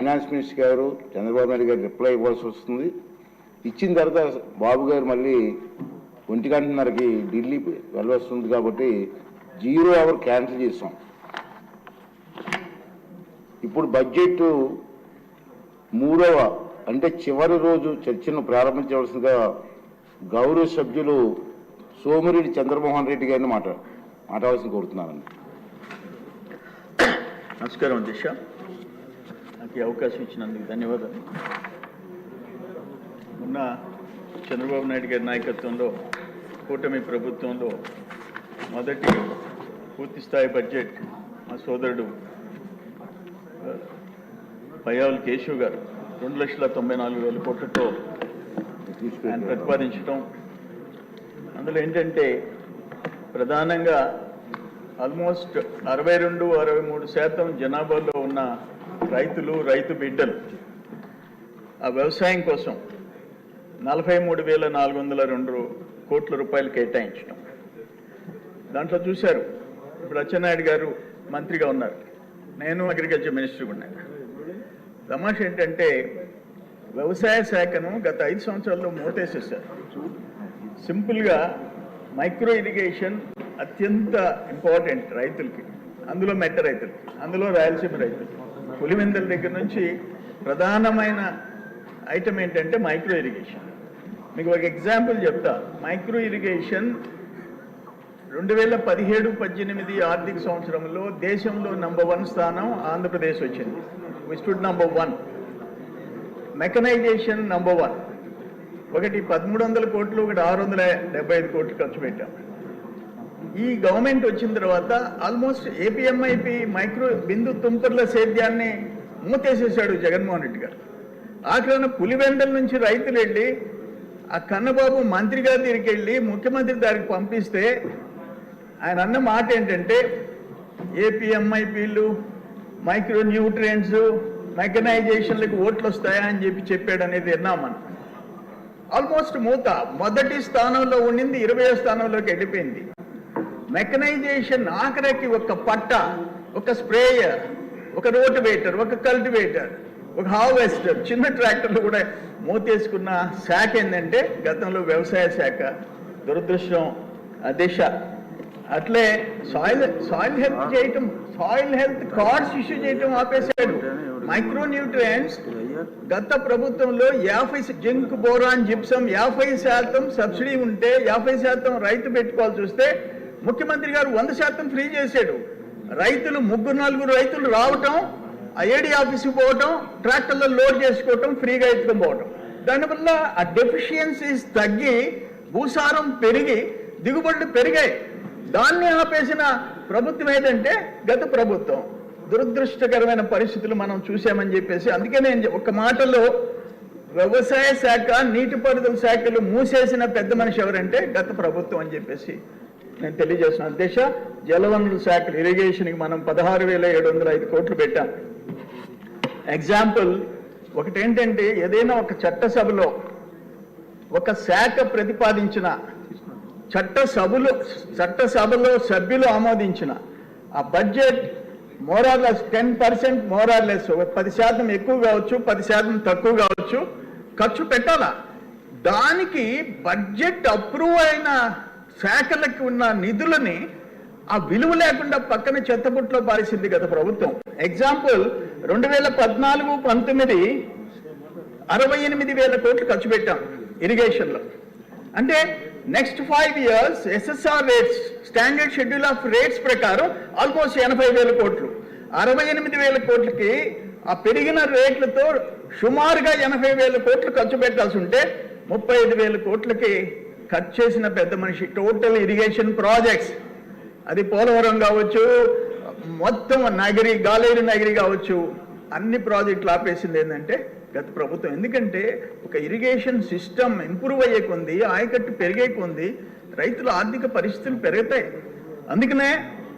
Finance minister గారు చంద్రబాబు నాయుడు గారు reply ఇవ్వాల్సి వస్తుంది. ఇచ్చిన తర్వాత బాబు గారు మళ్ళీ ఒంటి గంటన్నరకి ఢిల్లీ వెళ్ళవస్తుంది కాబట్టి జీరో అవర్ క్యాన్సిల్ చేసాం ఇప్పుడు బడ్జెట్ మూడవ అంటే చివరి రోజు చర్చను ప్రారంభించవలసిందిగా గౌరవ సభ్యులు సోమిరెడ్డి చంద్రమోహన్ రెడ్డి గారిని మాట మాట్లాడాల్సింది కోరుతున్నానండి. నమస్కారం అధ్యక్ష. నాకు ఈ అవకాశం ఇచ్చినందుకు ధన్యవాదాలు. మొన్న చంద్రబాబు నాయుడు గారి నాయకత్వంలో కూటమి ప్రభుత్వంలో మొదటి పూర్తి స్థాయి బడ్జెట్ మా సోదరుడు ఆ, పయ్యావుల కేశవ్ గారు రెండు లక్షల తొంభై నాలుగు వేల కోట్లతో ఆయన ప్రతిపాదించడం అందులో ఏంటంటే ప్రధానంగా ఆల్మోస్ట్ అరవై రెండు అరవై మూడు శాతం జనాభాలో ఉన్న రైతులు రైతు బిడ్డలు. ఆ వ్యవసాయం కోసం నలభై మూడు వేల నాలుగు వందల రెండు కోట్ల రూపాయలు కేటాయించడం. దాంట్లో చూశారు ఇప్పుడు అచ్చెన్నాయుడు గారు మంత్రిగా ఉన్నారు. నేను అగ్రికల్చర్ మినిస్టర్ ఉన్నాను. తమాష ఏంటంటే వ్యవసాయ శాఖను గత ఐదు సంవత్సరాల్లో మూతేసేశారు. సింపుల్గా మైక్రో ఇరిగేషన్ అత్యంత ఇంపార్టెంట్ రైతులకి. అందులో మెట్ట రైతులకి అందులో రాయలసీమ రైతులకి. పులివెందుల దగ్గర నుంచి ప్రధానమైన ఐటమ్ ఏంటంటే మైక్రో ఇరిగేషన్ మీకు ఒక ఎగ్జాంపుల్ చెప్తా. మైక్రో ఇరిగేషన్ రెండు వేల పదిహేడు పద్దెనిమిది ఆర్థిక సంవత్సరంలో దేశంలో నంబర్ వన్ స్థానం ఆంధ్రప్రదేశ్ వచ్చింది. విస్టుడ్ number one mechanisation number one ఒకటి పదమూడు వందల కోట్లు ఒకటి ఆరు వందల డెబ్బై ఐదు కోట్లు ఖర్చు పెట్టాం. ఈ గవర్నమెంట్ వచ్చిన తర్వాత ఆల్మోస్ట్ ఏపీఎంఐపి మైక్రో బిందు తుంపర్ల సేద్యాన్ని మూతేసేసాడు జగన్మోహన్ రెడ్డి గారు. ఆఖరణ పులివెందల నుంచి రైతులు వెళ్ళి ఆ కన్నబాబు మంత్రి గారి దగ్గరికి వెళ్ళి ముఖ్యమంత్రి దారికి పంపిస్తే ఆయన అన్న మాట ఏంటంటే ఏపీఎంఐపీలు మైక్రో న్యూట్రియంట్స్ మెకనైజేషన్లకు ఓట్లు వస్తాయా అని చెప్పి చెప్పాడు అనేది విన్నాం మనం ఆల్మోస్ట్ మూత మొదటి స్థానంలో ఉండింది ఇరవై స్థానంలోకి వెళ్ళిపోయింది. మెకనైజేషన్ ఆఖరికి ఒక పట్ట ఒక స్ప్రేయర్ ఒక రోటివేటర్ ఒక కల్టివేటర్ ఒక హార్వెస్టర్. చిన్న ట్రాక్టర్లు కూడా మూతేసుకున్న శాఖ ఏంటంటే గతంలో వ్యవసాయ శాఖ. దురదృష్టం ఆ దిశ. అట్లే సాయిల్ సాయిల్ హెల్త్ చేయటం సాయిల్ హెల్త్ కార్డ్స్ ఇష్యూ చేయటం ఆపేశాడు. మైక్రో న్యూట్రియంట్స్ గత ప్రభుత్వంలో యాభై జింక్ బోరాన్ జిప్సం యాభై శాతం సబ్సిడీ ఉంటే యాభై శాతం రైతు పెట్టుకోవాల్సి వస్తే ముఖ్యమంత్రి గారు వంద శాతం ఫ్రీ చేశాడు. రైతులు ముగ్గురు నలుగురు రైతులు రావటం ఆ ఏడీ ఆఫీస్కి పోవటం ట్రాక్టర్లో లోడ్ చేసుకోవటం ఫ్రీగా ఎత్తుకొని పోవటం. దానివల్ల ఆ డెఫిషియన్సీస్ తగ్గి భూసారం పెరిగి దిగుబడులు పెరిగాయి. దాన్ని ఆపేసిన ప్రభుత్వం ఏదంటే గత ప్రభుత్వం. దురదృష్టకరమైన పరిస్థితులు మనం చూసామని చెప్పేసి అందుకే నేను ఒక మాటలో వ్యవసాయ శాఖ నీటిపారుదల శాఖలు మూసేసిన పెద్ద మనిషి ఎవరంటే గత ప్రభుత్వం అని చెప్పేసి నేను తెలియజేస్తున్నాను దిశ జలవనరుల శాఖ ఇరిగేషన్కి మనం పదహారు వేల ఏడు వందల ఐదు కోట్లు పెట్టాం. ఎగ్జాంపుల్ ఒకటి ఏంటంటే ఏదైనా ఒక చట్టసభలో ఒక శాఖ ప్రతిపాదించిన చట్టసభలో చట్టసభలో సభ్యులు ఆమోదించిన ఆ budget more or less ten percent more or less పది శాతం ఎక్కువ కావచ్చు పది శాతం తక్కువ కావచ్చు ఖర్చు పెట్టాలా? దానికి బడ్జెట్ అప్రూవ్ అయిన శాఖలకు ఉన్న నిధులని ఆ విలువ లేకుండా పక్కన చెత్తబుట్లో పారేసింది గత ప్రభుత్వం. ఎగ్జాంపుల్ రెండు వేల పద్నాలుగు పంతొమ్మిది అరవై ఎనిమిది వేల కోట్లు ఖర్చు పెట్టాం ఇరిగేషన్లో అంటే next five years SSR rates standard schedule of rates ప్రకారం ఆల్మోస్ట్ ఎనభై వేల కోట్లు. అరవై ఎనిమిది వేల కోట్లకి ఆ పెరిగిన రేట్లతో సుమారుగా ఎనభై వేల కోట్లు ఖర్చు పెట్టాల్సి ఉంటే ముప్పై ఐదు వేల కోట్లకి ఖర్చు చేసిన పెద్ద మనిషి టోటల్ ఇరిగేషన్ ప్రాజెక్ట్స్ అది పోలవరం కావచ్చు మొత్తం నగరి గాలేరు నగరి కావచ్చు అన్ని ప్రాజెక్టులు ఆపేసింది ఏంటంటే గత ప్రభుత్వం. ఎందుకంటే ఒక ఇరిగేషన్ సిస్టమ్ ఇంప్రూవ్ అయ్యే కొంది ఆయకట్టు పెరిగే కొంది రైతుల ఆర్థిక పరిస్థితులు పెరుగుతాయి. అందుకనే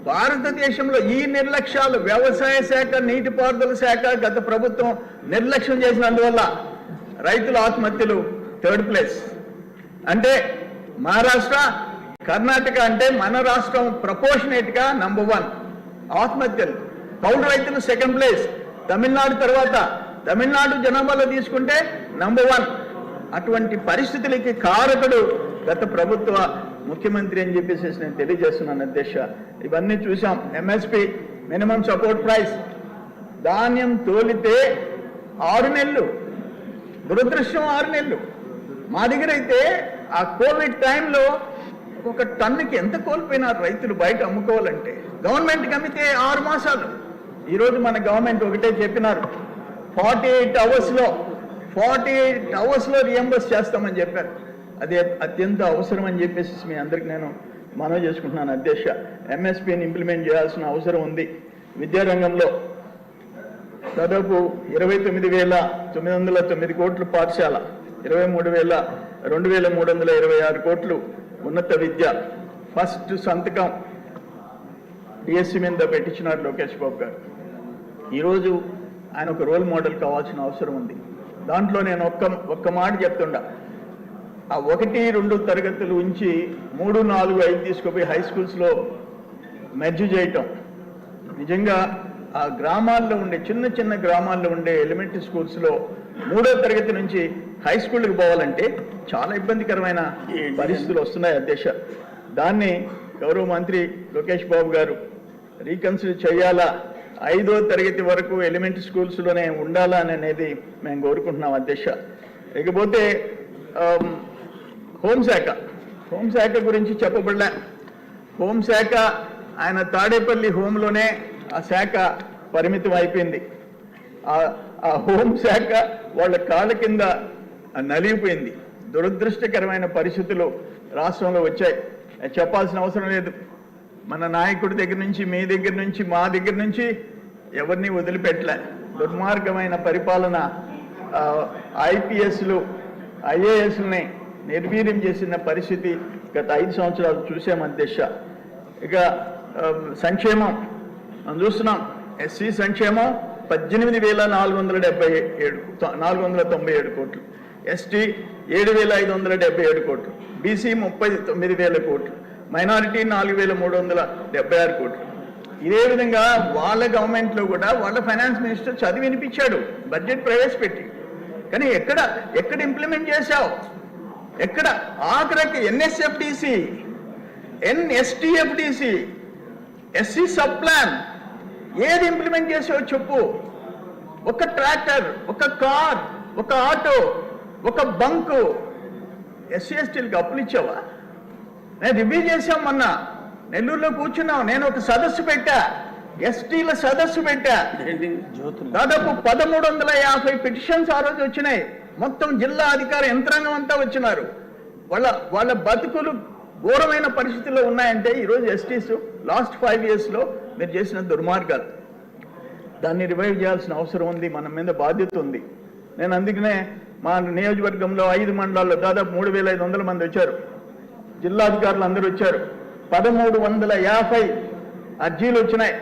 భారతదేశంలో ఈ నిర్లక్ష్యాలు వ్యవసాయ శాఖ నీటిపారుదల శాఖ గత ప్రభుత్వం నిర్లక్ష్యం చేసినందువల్ల రైతుల ఆత్మహత్యలు థర్డ్ ప్లేస్ అంటే మహారాష్ట్ర కర్ణాటక అంటే మన రాష్ట్రం ప్రపోర్షనేట్గా నంబర్ వన్ ఆత్మహత్యలు కౌలు రైతులు సెకండ్ ప్లేస్ తమిళనాడు తర్వాత తమిళనాడు జనాభాలో తీసుకుంటే నంబర్ వన్ అటువంటి పరిస్థితులకి కారకుడు గత ప్రభుత్వ ముఖ్యమంత్రి అని చెప్పేసి నేను తెలియజేస్తున్నాను అధ్యక్ష. ఇవన్నీ చూసాం ఎంఎస్పి మినిమం సపోర్ట్ ప్రైస్ ధాన్యం తోలితే ఆరు నెలలు దురదృష్టం ఆరు నెలలు. మా దగ్గర అయితే ఆ కోవిడ్ టైంలో ఒక టన్నుకి ఎంత కోల్పోయినారు రైతులు బయట అమ్ముకోవాలంటే గవర్నమెంట్కి అమ్మితే ఆరు మాసాలు. ఈరోజు మన గవర్నమెంట్ ఒకటే చెప్పినారు. ఫార్టీ ఎయిట్ అవర్స్లో ఫార్టీ ఎయిట్ అవర్స్లో రియంబర్స్ చేస్తామని చెప్పారు. అదే అత్యంత అవసరం అని చెప్పేసి మీ అందరికి నేను మనవి చేసుకుంటున్నాను అధ్యక్ష. ఎంఎస్పీని ఇంప్లిమెంట్ చేయాల్సిన అవసరం ఉంది. విద్యారంగంలో దాదాపు ఇరవై తొమ్మిది వేల తొమ్మిది వందల తొమ్మిది కోట్లు పాఠశాల ఇరవై మూడు వేల రెండు వేల మూడు వందల ఇరవై ఆరు కోట్లు ఉన్నత విద్య. ఫస్ట్ సంతకం డిఎస్సి మీద పెట్టించినారు లోకేష్ బాబు గారు. ఈరోజు ఆయన ఒక రోల్ మోడల్ కావాల్సిన అవసరం ఉంది. దాంట్లో నేను ఒక్క ఒక్క మాట చెప్తుండా. ఆ ఒకటి రెండు తరగతులు ఉంచి మూడు నాలుగు ఐదు తీసుకుపోయి హై స్కూల్స్లో మెర్జ్ చేయటం. నిజంగా ఆ గ్రామాల్లో ఉండే చిన్న చిన్న గ్రామాల్లో ఉండే ఎలిమెంటరీ స్కూల్స్లో మూడో తరగతి నుంచి హై స్కూల్కి పోవాలంటే చాలా ఇబ్బందికరమైన పరిస్థితులు వస్తున్నాయి అధ్యక్ష. దాన్ని గౌరవ మంత్రి లోకేష్ బాబు గారు రీకన్సిడర్ చేయాలా? ఐదో తరగతి వరకు ఎలిమెంటరీ స్కూల్స్లోనే ఉండాలా అని అనేది మేము కోరుకుంటున్నాం అధ్యక్ష. ఇకపోతే హోంశాఖ హోంశాఖ గురించి చెప్పబడలే. హోంశాఖ ఆయన తాడేపల్లి హోంలోనే ఆ శాఖ పరిమితం అయిపోయింది. ఆ- హోంశాఖ వాళ్ళ కాళ్ళ కింద నలిగిపోయింది. దురదృష్టకరమైన పరిస్థితులు రాష్ట్రంలో వచ్చాయి. చెప్పాల్సిన అవసరం లేదు. మన నాయకుడి దగ్గర నుంచి మీ దగ్గర నుంచి మా దగ్గర నుంచి ఎవరిని వదిలిపెట్టలే. దుర్మార్గమైన పరిపాలన ఐపీఎస్లు ఐఏఎస్ని నిర్వీర్యం చేసిన పరిస్థితి గత ఐదు సంవత్సరాలు చూసామని దిశ ఇక సంక్షేమం. మనం చూస్తున్నాం. ఎస్సీ సంక్షేమం పద్దెనిమిది వేల నాలుగు వందల డెబ్బై ఏడు నాలుగు వందల తొంభై ఏడు కోట్లు. ఎస్టీ ఏడు వేల ఐదు వందల డెబ్బై ఏడు కోట్లు. బీసీ ముప్పై తొమ్మిది వేల కోట్లు. మైనారిటీ నాలుగు వేల మూడు వందల డెబ్బై ఆరు కోట్లు. ఇదే విధంగా వాళ్ళ గవర్నమెంట్లో కూడా వాళ్ళ ఫైనాన్స్ మినిస్టర్ చదివి వినిపించాడు బడ్జెట్ ప్రవేశపెట్టి. కానీ ఎక్కడ ఎక్కడ ఇంప్లిమెంట్ చేశావు? ఎక్కడ? ఆఖరికి NSFDC NSTFDC SC sub plan. ఏది ఇంప్లిమెంట్ చేసావో చెప్పు. ఒక ట్రాక్టర్ ఒక కార్ ఒక ఆటో ఒక బంకు ఎస్సీ ఎస్టీలకు అప్పులు ఇచ్చావా? నేను రివ్యూ చేశాం మొన్న. నెల్లూరులో కూర్చున్నాం. నేను ఒక సదస్సు పెట్టా. ఎస్టీల సదస్సు పెట్టా. దాదాపు పదమూడు వందల యాభై పిటిషన్స్ ఆ రోజు వచ్చినాయి. మొత్తం జిల్లా అధికార యంత్రాంగం అంతా వచ్చినారు. వాళ్ళ వాళ్ళ బతుకులు ఘోరమైన పరిస్థితుల్లో ఉన్నాయంటే ఈరోజు ఎస్టీస్ లాస్ట్ ఫైవ్ ఇయర్స్లో మీరు చేసిన దుర్మార్గాలు. దాన్ని రివైవ్ చేయాల్సిన అవసరం ఉంది మన మీద బాధ్యత ఉంది. నేను అందుకనే మా నియోజకవర్గంలో ఐదు మండలాల్లో దాదాపు మూడు వేల ఐదు వందల మంది వచ్చారు. జిల్లాధికారులు అందరూ వచ్చారు. పదమూడు వందల యాభై అర్జీలు వచ్చినాయి.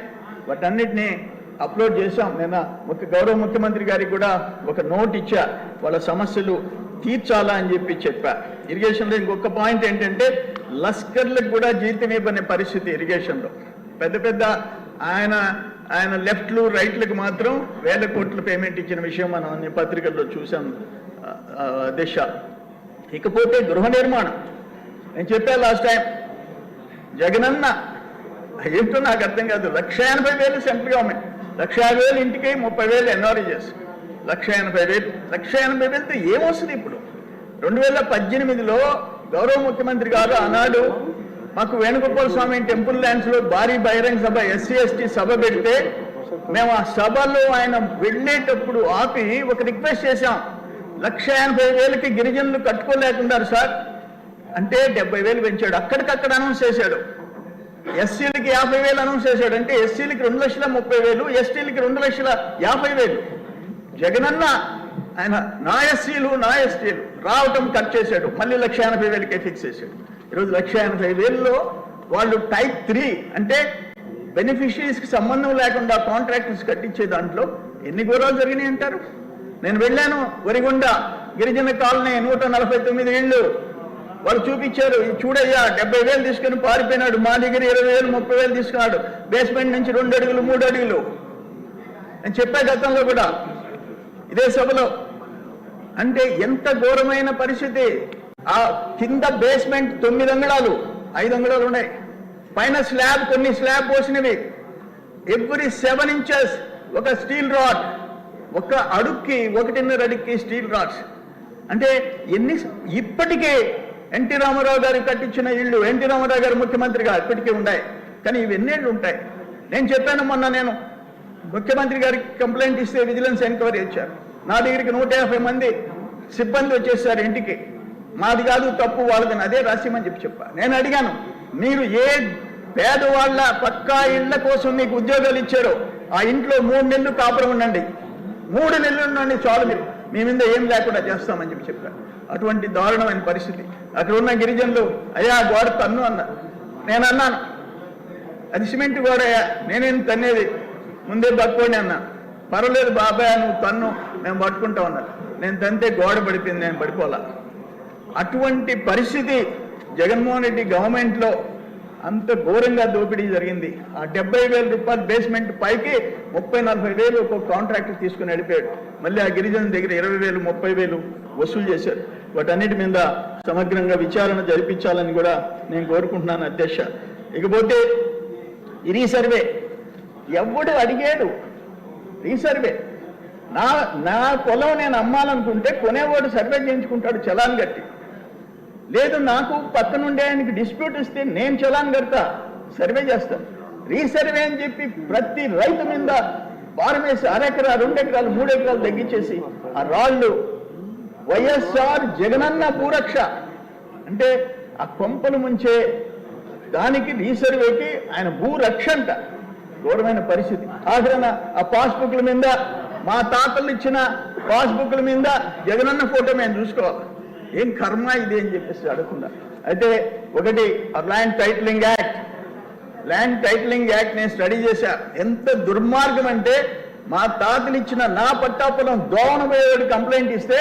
వాటన్నిటిని అప్లోడ్ చేశాం. నేను ముఖ్య గౌరవ ముఖ్యమంత్రి గారికి కూడా ఒక నోట్ ఇచ్చా. వాళ్ళ సమస్యలు తీర్చాలా అని చెప్పి చెప్పా. ఇరిగేషన్లో ఇంకొక పాయింట్ ఏంటంటే లస్కర్లకు కూడా జీతం ఇవ్వని పరిస్థితి ఇరిగేషన్లో. పెద్ద పెద్ద ఆయన ఆయన లెఫ్ట్లు రైట్లకు మాత్రం వేల కోట్ల పేమెంట్ ఇచ్చిన విషయం మనం అన్ని పత్రికల్లో చూసాం దిశ. ఇకపోతే గృహ నిర్మాణం. నేను చెప్పాను లాస్ట్ టైం జగనన్న ఏంటో నాకు అర్థం కాదు. లక్ష ఎనభై వేలు సెంట్రల్ గవర్నమెంట్ లక్ష యాభై వేలు ఇంటికి ముప్పై వేలు ఎన్ఆర్ఈఎస్ లక్ష ఎనభై వేలు లక్ష ఎనభై వేలతో ఏమొస్తుంది ఇప్పుడు? రెండు వేల పద్దెనిమిదిలో గౌరవ ముఖ్యమంత్రి గారు ఆనాడు మాకు వేణుగోపాల స్వామి టెంపుల్ ల్యాండ్స్లో భారీ బహిరంగ సభ ఎస్సీ ఎస్టీ సభ పెడితే మేము ఆ సభలో ఆయన వెళ్ళేటప్పుడు ఆపి ఒక రిక్వెస్ట్ చేశాం. లక్ష ఎనభై వేలకి గిరిజనులు కట్టుకోలేకున్నారు సార్. అంటే డెబ్బై వేలు పెంచాడు. అక్కడికక్కడ అనౌన్స్ చేశాడు. ఎస్సీలకి యాభై వేలు అనౌన్స్ చేశాడు. అంటే ఎస్సీలకి రెండు లక్షల ముప్పై వేలు ఎస్టీలకి రెండు లక్షల యాభై వేలు. జగనన్న ఆయన నా ఎస్సీలు నా ఎస్టీలు. రావటం కట్ చేశాడు. మళ్ళీ లక్ష ఎనభై వేలకే ఫిక్స్ చేశాడు. ఈరోజు లక్ష ఎనభై వేలలో వాళ్ళు టైప్ త్రీ అంటే బెనిఫిషరీస్కి సంబంధం లేకుండా కాంట్రాక్టర్స్ కట్టించే దాంట్లో ఎన్ని ఘోరాలు జరిగినాయి అంటారు? నేను వెళ్ళాను వరిగొండ గిరిజన కాలనీ నూట నలభై తొమ్మిది ఇళ్ళు. వాళ్ళు చూపించారు "ఇది చూడయ్యా డెబ్బై వేలు తీసుకుని పారిపోయినాడు మా దగ్గర ఇరవై వేలు ముప్పై వేలు తీసుకున్నాడు బేస్మెంట్ నుంచి రెండు అడుగులు మూడు అడుగులు. నేను చెప్పా గతంలో కూడా ఇదే సభలో. అంటే ఎంత ఘోరమైన పరిస్థితి? ఆ కింద బేస్మెంట్ తొమ్మిది అంగళాలు ఐదు అంగళాలు ఉన్నాయి. పైన స్లాబ్ కొన్ని స్లాబ్ పోసినవి. ఎవ్రీ సెవెన్ ఇంచెస్ ఒక స్టీల్ రాడ్ ఒక అడుక్కి ఒకటిన్నర అడుక్కి స్టీల్ రాడ్స్ అంటే ఎన్ని ఇప్పటికే ఎన్టీ రామారావు గారు కట్టించిన ఇళ్ళు ఎన్టీ రామారావు గారు ముఖ్యమంత్రిగా ఇప్పటికే ఉన్నాయి. కానీ ఇవి ఎన్నేళ్ళు ఉంటాయి? నేను చెప్పాను మొన్న నేను ముఖ్యమంత్రి గారికి కంప్లైంట్ ఇస్తే విజిలెన్స్ ఎంక్వైరీ ఇచ్చారు. నా దగ్గరికి నూట యాభై మంది సిబ్బంది వచ్చేసారు ఇంటికి. మాది కాదు తప్పు వాళ్ళదని అదే రహస్యమని చెప్పి చెప్పా. నేను అడిగాను మీరు ఏ పేదవాళ్ళ పక్కా ఇళ్ళ కోసం మీకు ఉద్యోగాలు ఇచ్చారో ఆ ఇంట్లో మూడు నెలలు కాపురం ఉండండి. మూడు నెలలు ఉండండి చాలు మీరు. మీ మీద ఏం లేకుండా చేస్తామని చెప్పి చెప్పారు అటువంటి దారుణమైన పరిస్థితి. అక్కడ ఉన్న గిరిజనులు అయ్యా గోడ తన్ను అన్న. నేను అన్నాను అది సిమెంట్ గోడయ్యా నేనేం తన్నేది? ముందే పట్టుకోండి అన్నా. పర్వాలేదు బాబాయ్ నువ్వు తన్ను మేము పట్టుకుంటా ఉన్నారు నేను తంతే గోడ పడిపోయింది నేను పడిపోలా అటువంటి పరిస్థితి జగన్మోహన్ రెడ్డి గవర్నమెంట్లో అంత ఘోరంగా దోపిడీ జరిగింది. ఆ డెబ్బై వేల రూపాయల బేస్మెంట్ పైకి ముప్పై నలభై వేలు ఒక కాంట్రాక్ట్ తీసుకుని వెళ్ళిపోయాడు మళ్ళీ ఆ గిరిజన దగ్గర ఇరవై వేలు ముప్పై వేలు వసూలు చేశారు. వాటన్నిటి మీద సమగ్రంగా విచారణ జరిపించాలని కూడా నేను కోరుకుంటున్నాను అధ్యక్ష. ఇకపోతే ఈ రీసర్వే ఎవడు అడిగాడు? రీసర్వే నా నా పొలం నేను అమ్మాలనుకుంటే కొనేవాడు సర్వే చేయించుకుంటాడు చలాన్ కట్టి లేదు నాకు పక్క నుండి ఆయనకి డిస్ప్యూట్ ఇస్తే నేను చలాన్ కడతా. సర్వే చేస్తాను. రీసర్వే అని చెప్పి ప్రతి రైతు మీద భారం వేసి అరెకరా రెండు ఎకరాలు మూడు ఎకరాలు తగ్గించేసి ఆ రాళ్ళు వైఎస్ఆర్ జగనన్న భూరక్ష. అంటే ఆ కొంపలు ముంచే దానికి రీసర్వేకి ఆయన భూరక్ష అంట. ఘోరమైన పరిస్థితి. ఆఖరణ ఆ పాస్బుక్ల మీద మా తాతలు ఇచ్చిన పాస్బుక్ల మీద జగనన్న ఫోటో మేము చూసుకోవాలి. ఏం కర్మ ఇది అని చెప్పేసి అడగకుండా. అయితే ఒకటి land titling act land titling act నేను స్టడీ చేశా. ఎంత దుర్మార్గం అంటే మా తాతలు ఇచ్చిన నా పట్టాపులం దోవన పోయేవాడు కంప్లైంట్ ఇస్తే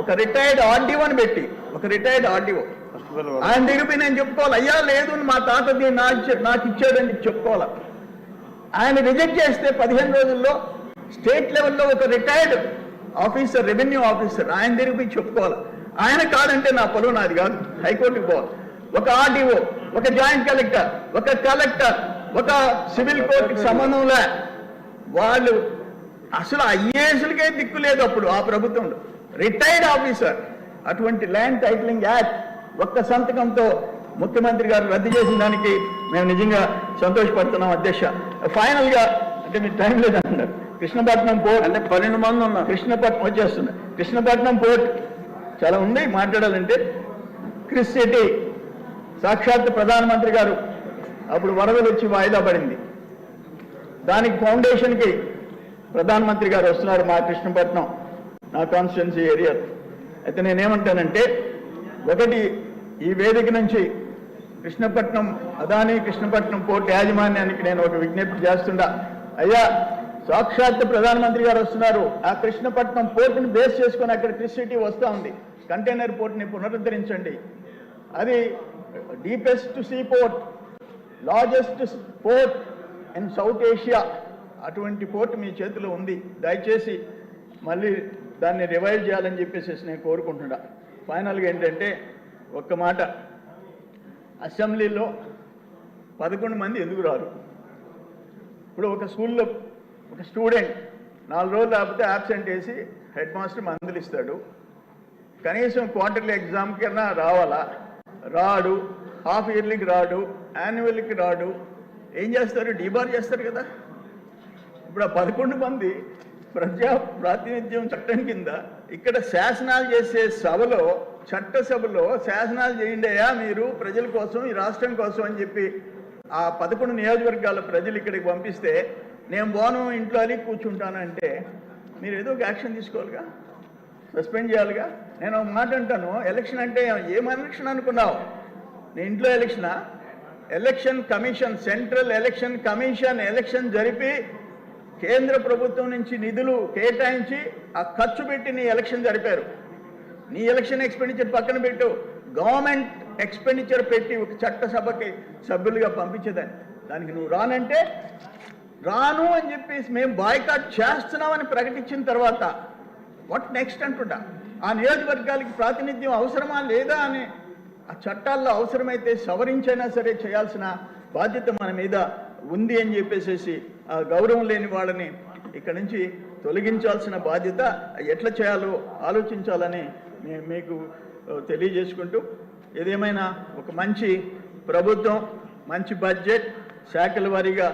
ఒక రిటైర్డ్ ఆర్డీఓని పెట్టి ఒక రిటైర్డ్ ఆర్డీఓ ఆయన దిగిపోయి నేను చెప్పుకోవాలి అయ్యా లేదు మా తాతది నా నాకు ఇచ్చాడని చెప్పుకోవాలి? ఆయన రిజెక్ట్ చేస్తే పదిహేను రోజుల్లో స్టేట్ లెవెల్లో ఒక రిటైర్డ్ ఆఫీసర్ రెవెన్యూ ఆఫీసర్ ఆయన దగ్గర చెప్పుకోవాలి? ఆయన కాదంటే నా పొలం నాది కాదు. హైకోర్టుకి పోవాలి ఒక ఆర్డీఓ ఒక జాయింట్ కలెక్టర్ ఒక కలెక్టర్ ఒక సివిల్ కోర్టుకి సంబంధంలే వాళ్ళు అసలు ఐఏఎస్లకే దిక్కు లేదు అప్పుడు ఆ ప్రభుత్వంలో. Retired officer. అటువంటి ల్యాండ్ టైటిలింగ్ యాక్ట్ ఒక్క సంతకంతో ముఖ్యమంత్రి గారు రద్దు చేసిన దానికి మేము నిజంగా సంతోషపడుతున్నాం అధ్యక్ష. ఫైనల్గా అంటే మీకు టైం లేదంటున్నారు కృష్ణపట్నం పోర్ట్. అంటే పన్నెండు మంది ఉన్నారు. కృష్ణపట్నం వచ్చేస్తుంది. కృష్ణపట్నం పోర్ట్. చాలా ఉన్నాయి మాట్లాడాలంటే క్రిస్ సిటీ సాక్షాత్ ప్రధానమంత్రి గారు. అప్పుడు వరదలు వచ్చి వాయిదా పడింది. దానికి ఫౌండేషన్కి ప్రధానమంత్రి గారు వస్తున్నారు మా కృష్ణపట్నం నా కాన్స్టిట్యున్సీ ఏరియా. అయితే నేనేమంటానంటే ఒకటి ఈ వేదిక నుంచి కృష్ణపట్నం అదాని కృష్ణపట్నం పోర్ట్ యాజమాన్యానికి నేను ఒక విజ్ఞప్తి చేస్తుండా. అయ్యా సాక్షాత్ ప్రధానమంత్రి గారు వస్తున్నారు. ఆ కృష్ణపట్నం పోర్టుని బేస్ చేసుకొని అక్కడ క్రిస్ సిటీ వస్తూ ఉంది. కంటైనర్ పోర్ట్ని పునరుద్ధరించండి. అది deepest sea port largest port in South Asia. అటువంటి పోర్ట్ మీ చేతిలో ఉంది. దయచేసి మళ్ళీ దాన్ని రివైవ్ చేయాలని చెప్పేసి నేను కోరుకుంటున్నా. ఫైనల్గా ఏంటంటే ఒక్క మాట. అసెంబ్లీలో పదకొండు మంది ఎందుకు రారు? ఇప్పుడు ఒక స్కూల్లో ఒక స్టూడెంట్ నాలుగు రోజులు లేకపోతే యాబ్సెంట్ వేసి హెడ్ మాస్టర్ మందులు ఇస్తాడు. కనీసం క్వార్టర్లీ ఎగ్జామ్ కన్నా రావాలా? రాడు. హాఫ్ ఇయర్లీకి రాడు. యాన్యువల్కి రాడు. ఏం చేస్తారు? డీబార్ చేస్తారు కదా. ఇప్పుడు ఆ పదకొండు మంది ప్రజా ప్రాతినిధ్యం చట్టం కింద ఇక్కడ శాసనాలు చేసే సభలో చట్టసభలో శాసనాలు చేయండియా మీరు ప్రజల కోసం ఈ రాష్ట్రం కోసం అని చెప్పి ఆ పదకొండు నియోజకవర్గాల ప్రజలు ఇక్కడికి పంపిస్తే నేను పోను ఇంట్లో అని కూర్చుంటానంటే మీరు ఏదో ఒక యాక్షన్ తీసుకోవాలిగా? సస్పెండ్ చేయాలిగా? నేను ఒక మాట అంటాను ఎలక్షన్ అంటే ఏం ఎలక్షన్ అనుకున్నావు? నీ ఇంట్లో ఎలక్షనా? Election commission central election commission election జరిపి కేంద్ర ప్రభుత్వం నుంచి నిధులు కేటాయించి ఆ ఖర్చు పెట్టి నీ ఎలక్షన్ జరిపారు. నీ ఎలక్షన్ ఎక్స్పెండిచర్ పక్కన పెట్టు. గవర్నమెంట్ ఎక్స్పెండిచర్ పెట్టి ఒక చట్టసభకి సభ్యులుగా పంపించేదాన్ని. దానికి నువ్వు రానంటే రాను అని చెప్పేసి మేము బాయ్కాట్ చేస్తున్నామని ప్రకటించిన తర్వాత వాట్ నెక్స్ట్ అంటుండ. ఆ నియోజకవర్గాలకి ప్రాతినిధ్యం అవసరమా లేదా? అని ఆ చట్టాల్లో అవసరమైతే సవరించైనా సరే చేయాల్సిన బాధ్యత మన మీద ఉంది అని చెప్పేసేసి ఆ గౌరవం లేని వాళ్ళని ఇక్కడ నుంచి తొలగించాల్సిన బాధ్యత ఎట్లా చేయాలో ఆలోచించాలని మే- మీకు తెలియజేసుకుంటూ ఏదేమైనా ఒక మంచి ప్రభుత్వం మంచి బడ్జెట్ శాఖల వారీగా